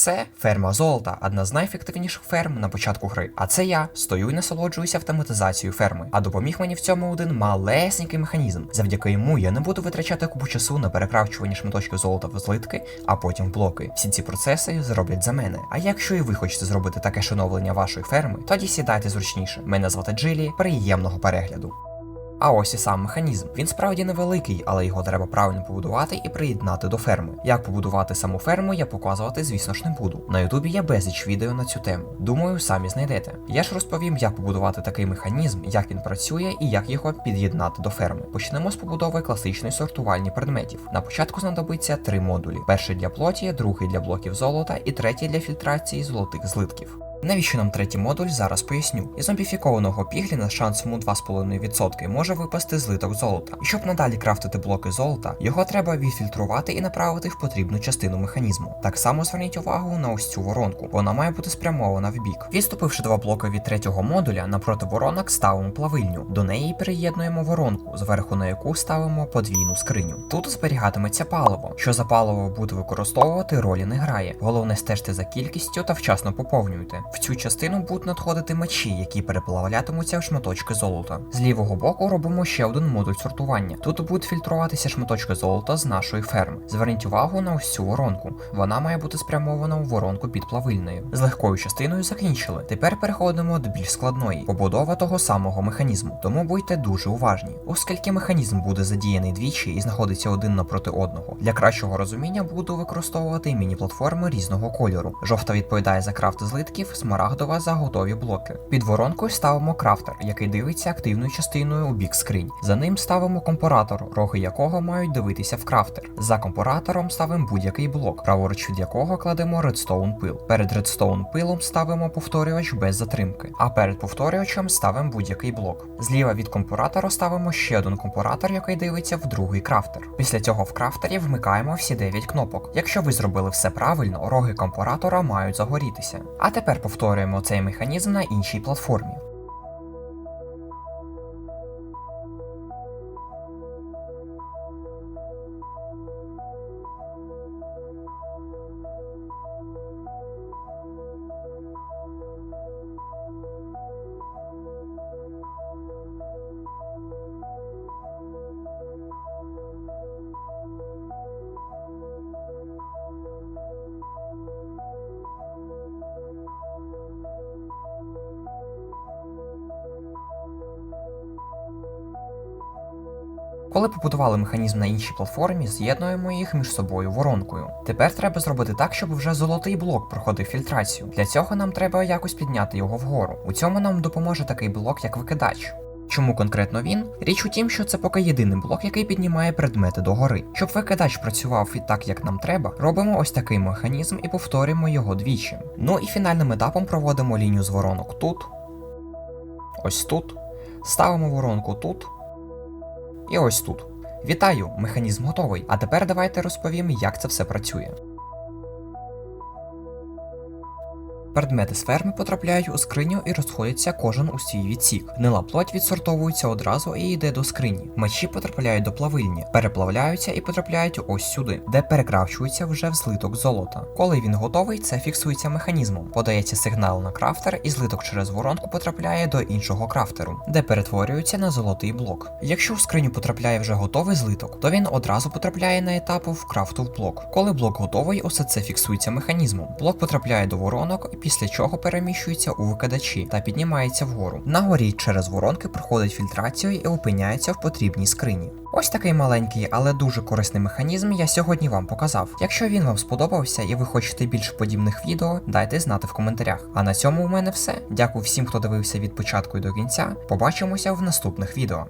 Це ферма золота, одна з найефективніших ферм на початку гри. А це я стою і насолоджуюся автоматизацією ферми. А допоміг мені в цьому один малесенький механізм. Завдяки йому я не буду витрачати купу часу на перекравчування шматочків золота в злитки, а потім в блоки. Всі ці процеси зроблять за мене. А якщо і ви хочете зробити таке шановлення вашої ферми, тоді сідайте зручніше. Мене звати Джилі. Приємного перегляду. А ось і сам механізм. Він справді невеликий, але його треба правильно побудувати і приєднати до ферми. Як побудувати саму ферму, я показувати, звісно ж, не буду. На Ютубі є безліч відео на цю тему. Думаю, самі знайдете. Я ж розповім, як побудувати такий механізм, як він працює і як його під'єднати до ферми. Почнемо з побудови класичної сортувальні предметів. На початку знадобиться три модулі: перший для плоті, другий для блоків золота і третій для фільтрації золотих злитків. Навіщо нам третій модуль, зараз поясню. Із зомбіфікованого пігліна з шансом у 2,5% може випасти злиток золота. І щоб надалі крафтити блоки золота, його треба відфільтрувати і направити в потрібну частину механізму. Так само зверніть увагу на ось цю воронку. Вона має бути спрямована в бік. Відступивши два блоки від третього модуля, напроти воронок ставимо плавильню. До неї приєднуємо воронку, зверху на яку ставимо подвійну скриню. Тут зберігатиметься паливо. Що за паливо буде використовувати, ролі не грає. Головне стежте за кількістю та вчасно поповнюйте. В цю частину будуть надходити мечі, які переплавлятимуться в шматочки золота. З лівого боку робимо ще один модуль сортування. Тут будуть фільтруватися шматочки золота з нашої ферми. Зверніть увагу на ось цю воронку. Вона має бути спрямована у воронку під плавильною. З легкою частиною закінчили. Тепер переходимо до більш складної побудова того самого механізму. Тому будьте дуже уважні. Оскільки механізм буде задіяний двічі і знаходиться один напроти одного. Для кращого розуміння буду використовувати міні-платформи різного кольору. Жовта відповідає за крафт злитків, смарагдова за готові блоки. Під воронкою ставимо крафтер, який дивиться активною частиною у бік скринь. За ним ставимо компоратор, роги якого мають дивитися в крафтер. За компоратором ставимо будь-який блок, праворуч від якого кладемо редстоун пил. Перед редстоун пилом ставимо повторювач без затримки, а перед повторювачем ставимо будь-який блок. Зліва від компоратора ставимо ще один компоратор, який дивиться в другий крафтер. Після цього в крафтері вмикаємо всі 9 кнопок. Якщо ви зробили все правильно, роги компоратора мають загорітися. А тепер повторюємо цей механізм на іншій платформі. Коли побудували механізм на іншій платформі, з'єднуємо їх між собою воронкою. Тепер треба зробити так, щоб вже золотий блок проходив фільтрацію. Для цього нам треба якось підняти його вгору. У цьому нам допоможе такий блок, як викидач. Чому конкретно він? Річ у тім, що це поки єдиний блок, який піднімає предмети догори. Щоб викидач працював і так, як нам треба, робимо ось такий механізм і повторюємо його двічі. Ну і фінальним етапом проводимо лінію з воронок тут, ось тут, ставимо воронку тут. І ось тут. Вітаю! Механізм готовий. А тепер давайте розповім, як це все працює. Предмети з ферми потрапляють у скриню і розходяться кожен у свій відсік. Гнила плоть відсортовується одразу і йде до скрині. Мечі потрапляють до плавильні, переплавляються і потрапляють ось сюди, де перекравчується вже в злиток золота. Коли він готовий, це фіксується механізмом. Подається сигнал на крафтер, і злиток через воронку потрапляє до іншого крафтеру, де перетворюється на золотий блок. Якщо в скриню потрапляє вже готовий злиток, то він одразу потрапляє на етапу в крафту блок. Коли блок готовий, усе це фіксується механізмом. Блок потрапляє до воронок, після чого переміщується у викидачі та піднімається вгору. На горі через воронки проходить фільтрацію і опиняється в потрібній скрині. Ось такий маленький, але дуже корисний механізм я сьогодні вам показав. Якщо він вам сподобався і ви хочете більше подібних відео, дайте знати в коментарях. А на цьому у мене все. Дякую всім, хто дивився від початку і до кінця. Побачимося в наступних відео.